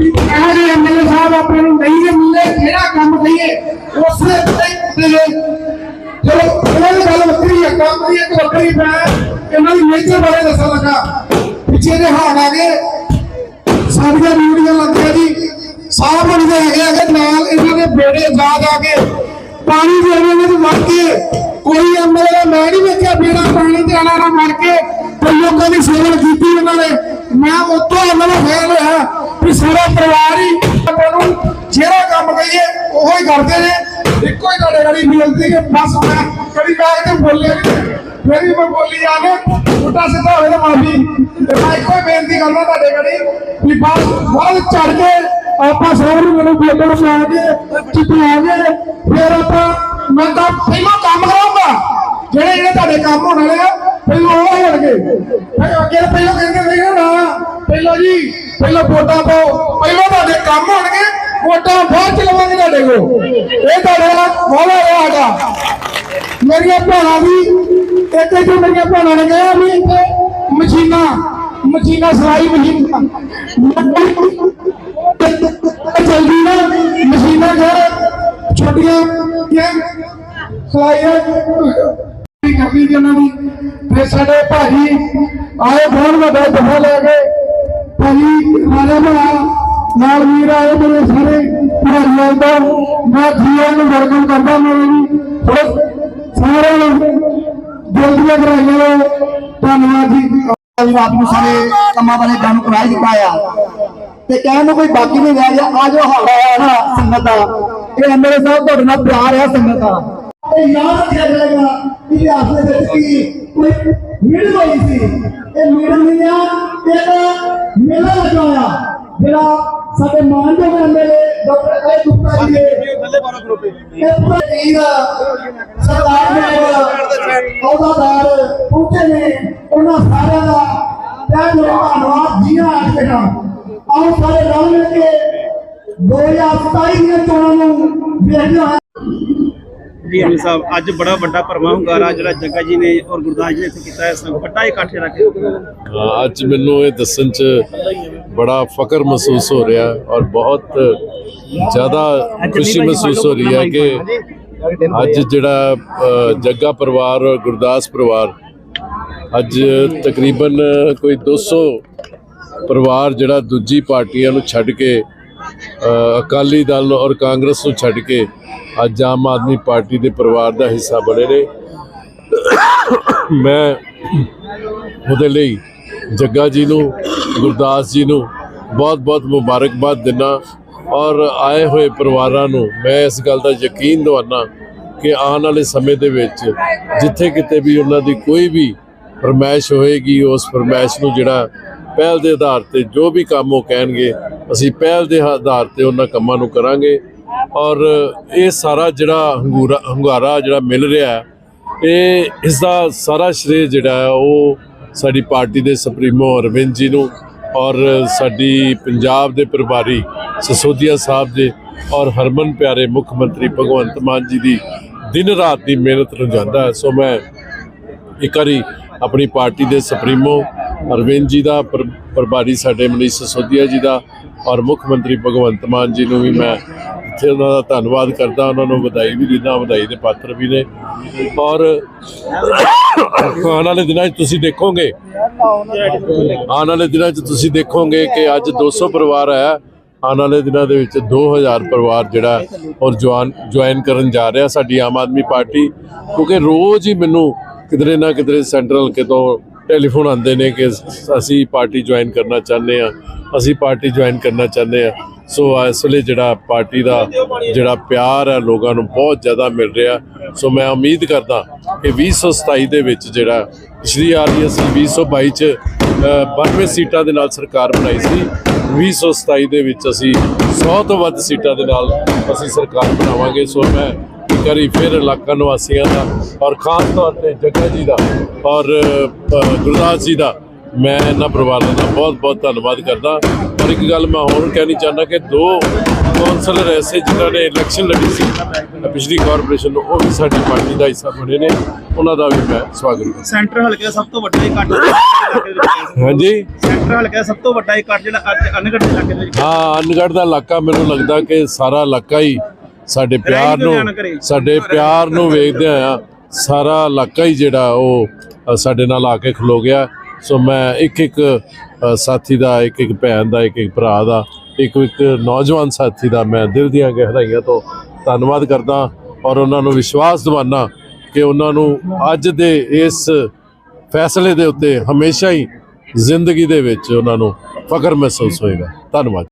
ਇਹ ਜੇ ਐਮਐਲਏ ਸਾਹਿਬ ਆਪਣੇ ਨੂੰ ਨਹੀਂ ਜੇ ਮਿਲੇ ਜਿਹੜਾ ਕੰਮ ਕਹੀਏ ਉਸੇ ਤੇ ਚਲੋ ਇਹਨਾਂ ਗੱਲ ਵੱਖਰੀ ਹੈ ਕੰਮ ਦੀ ਇੱਕ ਵੱਖਰੀ ਮੈਂ ਇਹਨਾਂ ਦੀ ਨੇਚਰ ਬਾਰੇ ਦੱਸਣ ਲੱਗਾ। ਪਿੱਛੇ ਦੇ ਹਾਲ ਆ ਗਏ। ਸਾਡੀਆਂ ਵੀਡੀਓ ਲੱਗੀਆਂ ਜੀ। ਸਾਹ ਬਣਦੇ ਹੈਗੇ ਆ ਨਾਲ ਇਹਨਾਂ ਦੇ ਬੇੜੇ ਜਾ ਜਾ ਕੇ ਪਾਣੀ ਦੇ ਇਹਨਾਂ ਵਿੱਚ ਵੜ ਕੇ ਕੋਈ ਐਮਐਲਏ ਮੈਂ ਨਹੀਂ ਵੇਖਿਆ ਬੇੜਾ ਪਾਣੀ ਤੇ ਆਣਾ ਨਾ ਵੜ ਕੇ। ਤੇ ਲੋਕਾਂ ਦੀ ਸੇਵਾ ਕੀਤੀ ਉਹਨਾਂ ਨੇ। ਮੈਂ ਉੱਥੋਂ ਉਹਨਾਂ ਨੂੰ ਫੈਲ ਹੋਇਆ ਵੀ ਸਾਰਾ ਪਰਿਵਾਰ ਹੀ ਆਪਾਂ ਨੂੰ ਜਿਹੜਾ ਕੰਮ ਕਹੀਏ ਉਹੋ ਹੀ ਕਰਦੇ ਨੇ। ਇੱਕੋ ਹੀ ਤੁਹਾਡੇ ਗਾੜੀ ਬੇਨਤੀ ਕਿ ਬਸ ਮੈਂ ਕਦੀ ਕਾਹ ਤੇ ਬੋਲਿਆ ਨਹੀਂ ਮੇਰੀ ਮੈਂ ਬੋਲੀ ਜਾਣੇ ਉਲਟਾ ਸਿੱਧਾ ਹੋਵੇ ਤਾਂ ਮਾਫੀ। ਤੇ ਮੈਂ ਇੱਕੋ ਹੀ ਬੇਨਤੀ ਕਰਦਾ ਤੁਹਾਡੇ ਗੜੀ ਵੀ ਬਸ ਬਹੁਤ ਚੜ ਕੇ ਆਪਾਂ ਸਭ ਨੂੰ ਮੈਨੂੰ ਬੋਲਣ ਸੁਣਾ ਕੇ ਚਿੱਟਾ ਕੇ। ਫਿਰ ਆਪਾਂ ਮੈਂ ਤਾਂ ਪਹਿਲਾਂ ਕੰਮ ਕਰਾਂਗਾ ਜਿਹੜੇ ਜਿਹੜੇ ਤੁਹਾਡੇ ਕੰਮ ਹੋਣ ਵਾਲੇ ਆ ਪਹਿਲਾਂ ਉਹ ਹੋਣਗੇ ਫਿਰ ਅੱਗੇ ਪਹਿਲਾਂ ਕਹਿੰਦੇ ਜੀ, ਪਹਿਲਾਂ ਵੋਟਾਂ ਪਾਓ, ਪਹਿਲਾਂ ਤੁਹਾਡੇ ਕੰਮ ਹੋਣਗੇ ਵੋਟਾਂ ਬਾਅਦ ਚ ਲਵਾਂਗੇ ਤੁਹਾਡੇ ਕੋਲ। ਇਹ ਤੁਹਾਡੇ ਨਾਲ ਵਾਲਾ ਹੈ ਸਾਡਾ। ਮੇਰੀਆਂ ਭੈਣਾਂ ਵੀ ਇੱਕ ਇੱਕ ਮੇਰੀਆਂ ਭੈਣਾਂ ਨੇ ਕਿਹਾ ਵੀ ਇੱਥੇ ਮਸ਼ੀਨਾਂ ਮਸ਼ੀਨਾਂ, ਸਲਾਈ ਮਸ਼ੀਨਾਂ। ਚੱਲਦੀ ਨਾ, ਮਸ਼ੀਨਾਂ ਘਰ ਛੋਟੀਆਂ ਕਿ ਸਲਾਈਆਂ। ਵੀ ਕਰਨੀ ਦੀ ਉਹਨਾਂ ਦੀ? ਤੇ ਸਾਡੇ ਭਾਜੀ ਆਏ, ਬਹੁਤ ਵੱਡਾ ਦਫਾ ਲੈ ਕੇ ਭਾਜੀ ਰਾਜਾ ਭਰਾ ਨਾਲ ਵੀਰ ਆਏ ਮੇਰੇ ਸਾਰੇ ਭਾਈਆਂ ਦਾ। ਮੈਂ ਜੀਆਂ ਨੂੰ ਵਰਗਨ ਕਰਦਾ ਮੇਰੇ ਵੀ। ਬਹੁਤ ਸਾਰਿਆਂ ਨੂੰ ਦਿਲ ਦੀਆਂ ਵਧਾਈਆਂ ਧੰਨਵਾਦ ਜੀ। ਵੀ ਰਾਤ ਨੂੰ ਸਾਰੇ ਕੰਮਾਂ ਬਾਰੇ ਕੰਮ ਕਰਾਈ ਦਿੱਤਾ ਤੇ ਕਹਿਣ ਨੂੰ ਕੋਈ ਬਾਕੀ ਨਹੀਂ ਰਹਿ ਗਿਆ। ਆ ਜੋ ਹਾਲ ਹੈ ਨਾ ਸੰਗਤ ਦਾ ਇਹ ਐਮਐਲਏ ਸਾਹਿਬ ਤੁਹਾਡੇ ਨਾਲ ਪਿਆਰ ਆ, ਸੰਗਤ ਦਾ ਇਹ ਯਾਦ ਰੱਖਿਆ ਜਾਏਗਾ ਇਤਿਹਾਸ ਦੇ ਵਿੱਚ ਕੀ ਕੋਈ ਮੀਟਿੰਗ ਹੋਈ ਸੀ। ਇਹ ਮੀਟਿੰਗ ਨਹੀਂ ਆ ਇੱਕ ਮੇਲਾ ਲੱਗਾ ਆ। ਜਿਹੜਾ ਸਾਡੇ ਮਾਨਯੋਗ ਐਮਐਲਏ ਡਾਕਟਰ ਅਜੇ ਗੁਪਤਾ ਜੀ ਦੇ ਇਹ ਪੂਰਾ ਟੀਮ ਸਰਦਾਰ ਨੇ ਅਹੁਦਾਦਾਰ ਪਹੁੰਚੇ ਨੇ। ਉਹਨਾਂ ਸਾਰਿਆਂ ਦਾ ਤਹਿ ਦਿਲੋਂ ਧੰਨਵਾਦ। ਜੀ ਆਇਆਂ ਕੇ ਆਓ ਸਾਰੇ ਰਲ ਮਿਲ ਕੇ 2027 ਦੀਆਂ ਚੋਣਾਂ ਨੂੰ ਵੇਖਦੇ ਅਮੀ ਸਾਹਿਬ ਅੱਜ ਬੜਾ ਵੱਡਾ ਭਰਮਾ ਹੁੰਗਾਰਾ ਜਿਹੜਾ ਜੱਗਾ ਜੀ ਨੇ ਔਰ ਗੁਰਦਾਸ ਜੀ ਨੇ ਇੱਥੇ ਕੀਤਾ ਹੈ ਸੰਗ ਵੱਡਾ ਇਕੱਠ ਰੱਖ ਅੱਜ ਮੈਨੂੰ ਇਹ ਦੱਸਣ 'ਚ ਬੜਾ ਫਖਰ ਮਹਿਸੂਸ ਹੋ ਰਿਹਾ ਹੈ ਔਰ ਬਹੁਤ ਜ਼ਿਆਦਾ ਖੁਸ਼ੀ ਮਹਿਸੂਸ ਹੋ ਰਹੀ ਹੈ ਕਿ ਅੱਜ ਜਿਹੜਾ ਜੱਗਾ ਪਰਿਵਾਰ ਔਰ ਗੁਰਦਾਸ ਪਰਿਵਾਰ ਅੱਜ ਤਕਰੀਬਨ ਕੋਈ 200 ਪਰਿਵਾਰ ਜਿਹੜਾ ਦੂਜੀ ਪਾਰਟੀਆਂ ਨੂੰ ਛੱਡ ਕੇ ਅਕਾਲੀ ਦਲ ਔਰ ਕਾਂਗਰਸ ਨੂੰ ਛੱਡ ਕੇ ਅੱਜ ਆਮ ਆਦਮੀ ਪਾਰਟੀ ਦੇ ਪਰਿਵਾਰ ਦਾ ਹਿੱਸਾ ਬਣੇ ਨੇ। ਮੈਂ ਉਹਦੇ ਲਈ ਜੱਗਾ ਜੀ ਨੂੰ, ਗੁਰਦਾਸ ਜੀ ਨੂੰ ਬਹੁਤ-ਬਹੁਤ ਮੁਬਾਰਕਬਾਦ ਦਿੰਦਾ ਔਰ ਆਏ ਹੋਏ ਪਰਿਵਾਰਾਂ ਨੂੰ ਮੈਂ ਇਸ ਗੱਲ ਦਾ ਯਕੀਨ ਦਿਵਾਨਾ ਕਿ ਆਉਣ ਵਾਲੇ ਸਮੇਂ ਦੇ ਵਿੱਚ ਜਿੱਥੇ ਕਿਤੇ ਵੀ ਉਹਨਾਂ ਦੀ ਕੋਈ ਵੀ ਫਰਮਾਇਸ਼ ਹੋਏਗੀ, ਉਸ ਫਰਮਾਇਸ਼ ਨੂੰ ਜਿਹੜਾ ਪਹਿਲ ਦੇ ਆਧਾਰ ਤੇ ਜੋ ਵੀ ਕੰਮ ਉਹ ਕਹਿਣਗੇ, ਅਸੀਂ ਪਹਿਲ ਦੇ ਆਧਾਰ ਤੇ ਉਹਨਾਂ ਕੰਮਾਂ ਨੂੰ ਕਰਾਂਗੇ। ਔਰ ਇਹ ਸਾਰਾ ਜਿਹੜਾ ਹੰਗੂਰਾ, ਹੰਗਾਰਾ ਜਿਹੜਾ ਮਿਲ ਰਿਹਾ ਇਹ ਇਸ ਦਾ ਸਾਰਾ ਸ਼੍ਰੇ ਜਿਹੜਾ ਹੈ, ਉਹ ਸਾਡੀ ਪਾਰਟੀ ਦੇ ਸੁਪਰੀਮੋ ਅਰਵਿੰਦ ਜੀ ਨੂੰ ਔਰ ਸਾਡੀ ਪੰਜਾਬ ਦੇ ਪ੍ਰਭਾਰੀ ਸਸੋਦੀਆ ਸਾਹਿਬ ਦੇ ਔਰ ਹਰਮਨ ਪਿਆਰੇ ਮੁੱਖ ਮੰਤਰੀ ਭਗਵੰਤ ਮਾਨ ਜੀ ਦੀ ਦਿਨ ਰਾਤ ਦੀ ਮਿਹਨਤ ਨੂੰ ਜਾਂਦਾ ਹੈ। ਸੋ ਮੈਂ ਇੱਕ ਵਾਰੀ ਆਪਣੀ ਪਾਰਟੀ ਦੇ ਸੁਪਰੀਮੋ ਅਰਵਿੰਦ ਜੀ ਦਾ ਪ੍ਰ- ਪ੍ਰਭਾਰੀ ਸਾਡੇ ਮਨੀਸ਼ ਸਸੋਦੀਆ ਜੀ ਦਾ ਔਰ ਮੁੱਖ ਮੰਤਰੀ ਭਗਵੰਤ ਮਾਨ ਜੀ ਨੂੰ ਵੀ ਮੈਂ ਇੱਥੇ ਉਹਨਾਂ ਦਾ ਧੰਨਵਾਦ ਕਰਦਾ ਉਹਨਾਂ ਨੂੰ ਵਧਾਈ ਵੀ ਦਿੰਦਾ ਵਧਾਈ ਦੇ ਪਾਤਰ ਵੀ ਨੇ। ਔਰ ਆਉਣ ਵਾਲੇ ਦਿਨਾਂ 'ਚ ਤੁਸੀਂ ਦੇਖੋਗੇ ਆਉਣ ਵਾਲੇ ਦਿਨਾਂ 'ਚ ਤੁਸੀਂ ਦੇਖੋਗੇ ਕਿ ਅੱਜ 200 ਪਰਿਵਾਰ ਆਇਆ ਆਉਣ ਵਾਲੇ ਦਿਨਾਂ ਦੇ ਵਿੱਚ 2000 ਪਰਿਵਾਰ ਜਿਹੜਾ ਹੈ, ਔਰ ਜਵਾਨ ਜੁਆਇਨ ਕਰਨ ਜਾ ਰਿਹਾ ਸਾਡੀ ਆਮ ਆਦਮੀ ਪਾਰਟੀ ਕਿਉਂਕਿ ਰੋਜ਼ ਹੀ ਮੈਨੂੰ ਕਿਧਰੇ ਨਾ ਕਿਧਰੇ ਸੈਂਟਰਲ ਕਿਤੋਂ ਟੈਲੀਫੋਨ ਆਉਂਦੇ ਨੇ ਕਿ ਅਸੀਂ ਪਾਰਟੀ ਜੁਆਇਨ ਕਰਨਾ ਚਾਹੁੰਦੇ ਆ ਅਸੀਂ ਪਾਰਟੀ ਜੁਆਇਨ ਕਰਨਾ ਚਾਹੁੰਦੇ ਆ ਸੋ ਇਸ ਵੇਲੇ ਜਿਹੜਾ ਪਾਰਟੀ ਦਾ ਜਿਹੜਾ ਪਿਆਰ ਹੈ ਲੋਕਾਂ ਨੂੰ ਬਹੁਤ ਜ਼ਿਆਦਾ ਮਿਲ ਰਿਹਾ। ਸੋ ਮੈਂ ਉਮੀਦ ਕਰਦਾ ਕਿ 2027 ਦੇ ਵਿੱਚ ਜਿਹੜਾ ਪਿਛਲੀ ਵਾਰੀ ਅਸੀਂ 2022 ਚ ਅ, 92 ਸੀਟਾਂ ਦੇ ਨਾਲ ਸਰਕਾਰ ਬਣਾਈ ਸੀ 2027 ਦੇ ਵਿੱਚ ਅਸੀਂ 100 ਤੋਂ ਵੱਧ ਸੀਟਾਂ ਦੇ ਨਾਲ ਅਸੀਂ ਸਰਕਾਰ ਬਣਾਵਾਂਗੇ। ਸੋ ਮੈਂ ਇੱਕ ਵਾਰੀ ਫਿਰ ਇਲਾਕਾ ਨਿਵਾਸੀਆਂ ਦਾ ਔਰ ਖਾਸ ਤੌਰ ਤੇ ਜੱਗਾ ਜੀ ਦਾ ਔਰ ਗੁਰਦਾਸ ਜੀ ਦਾ ਮੈਂ ਇਹਨਾਂ ਪਰਿਵਾਰਾਂ ਦਾ ਬਹੁਤ ਬਹੁਤ ਧੰਨਵਾਦ ਕਰਦਾ। ਔਰ ਇੱਕ ਗੱਲ ਮੈਂ ਹੋਰ ਕਹਿਣੀ ਚਾਹੁੰਦਾ ਕਿ ਦੋ ਕੌਂਸਲਰ ਐਸੇ ਜਿਨ੍ਹਾਂ ਨੇ ਇਲੈਕਸ਼ਨ ਲੜੀ ਸੀ ਪਿਛਲੀ ਕਾਰਪੋਰੇਸ਼ਨ ਨੂੰ ਉਹ ਵੀ ਸਾਡੀ ਪਾਰਟੀ ਦਾ ਹਿੱਸਾ ਬਣੇ ਨੇ। ਉਹਨਾਂ ਦਾ ਵੀ ਮੈਂ ਸਵਾਗਤ ਕਰਦਾ। ਸੈਂਟਰ ਹਲਕੇ ਦਾ ਸਭ ਤੋਂ ਵੱਡਾ ਇਕੱਠ ਦੇ। ਹਾਂਜੀ? ਸੈਂਟਰ ਹਲਕੇ ਦਾ ਸਭ ਤੋਂ ਵੱਡਾ ਇਕੱਠ ਜਿਹੜਾ ਅੱਜ ਅਨਗੜ ਇਲਾਕੇ ਦੇ ਵਿੱਚ ਹਾਂ। ਅਨਗੜ ਦਾ ਇਲਾਕਾ ਮੈਨੂੰ ਲੱਗਦਾ ਕਿ ਸਾਰਾ ਇਲਾਕਾ ਹੀ ਸਾਡੇ ਪਿਆਰ? ਨੂੰ ਸਾਡੇ ਪਿਆਰ ਨੂੰ ਵੇਖਦੇ ਆ ਸਾਰਾ ਇਲਾਕਾ ਹੀ ਜਿਹੜਾ ਉਹ ਸਾਡੇ ਨਾਲ ਆ ਕੇ ਖਲੋ ਗਿਆ। ਸੋ ਮੈਂ ਇੱਕ ਇੱਕ ਸਾਥੀ ਦਾ ਇੱਕ ਇੱਕ ਭੈਣ ਦਾ ਇੱਕ ਇੱਕ ਭਰਾ ਦਾ ਇੱਕ ਇੱਕ ਨੌਜਵਾਨ ਸਾਥੀ ਦਾ ਮੈਂ ਦਿਲ ਦੀਆਂ ਗਹਿਰਾਈਆਂ ਤੋਂ ਧੰਨਵਾਦ ਕਰਦਾ ਔਰ ਉਹਨਾਂ ਨੂੰ ਵਿਸ਼ਵਾਸ ਦਿਵਾਨਾ ਕਿ ਉਹਨਾਂ ਨੂੰ ਅੱਜ ਦੇ ਇਸ ਫੈਸਲੇ ਦੇ ਉੱਤੇ ਹਮੇਸ਼ਾ ਹੀ ਜ਼ਿੰਦਗੀ ਦੇ ਵਿੱਚ ਉਹਨਾਂ ਨੂੰ ਫਖਰ ਮਹਿਸੂਸ ਹੋਏਗਾ। ਧੰਨਵਾਦ।